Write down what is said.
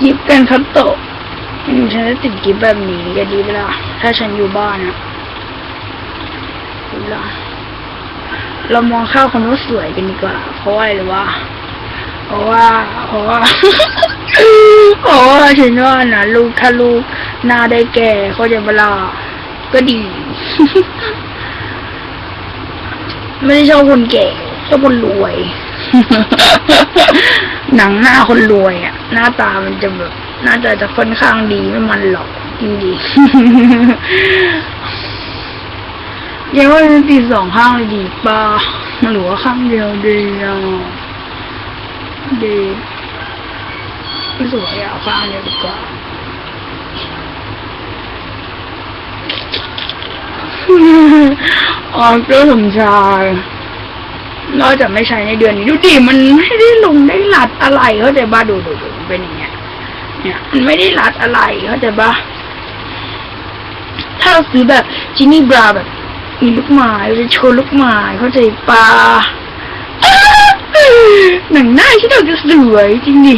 กิฟกันคัตโตะอืมฉันจะติดกิฟแบบนี้ก็ดีไปละถ้าฉันอยู่บ้านอะดีละเรามองข้าวคนว่าสวยกันดีกว่า เพราะว่าอะไรหรือว่า เพราะว่า เพราะว่าเพราะว่าฉันว่านะลูกถ้าลูกหน้าได้แก่เขาจะเวลาก็ดี ไม่ได้ชอบคนแก่ชอบคนรวย หนังหน้าคนรวยอะ หน้าตามันจะแบบหน้าตาจะค่อนข้างดีไม่มันหรอกจริงดียังว่ามันตีสองข้างเลยดีป่ะหรือว่าข้างเดียวดีอะดีไม่สวยอะเอาข้างเดียวดีกว่าออกเกอร์สมชาย เราจะไม่ใช้ในเดือนนี้ดูดิมันไม่ได้ลงได้รัดอะไรเข้าใจบ้าดูดูดูเป็นอย่างเงี้ยเนี่ยมันไม่ได้รัดอะไรเข้าใจบ้าถ้าเราซื้อแบบจินี่บราแบบมีลูกไม้เราจะโชว์ลูกไม้เข้าใจปาหนังหน้าที่เราจะสวยจริงดิ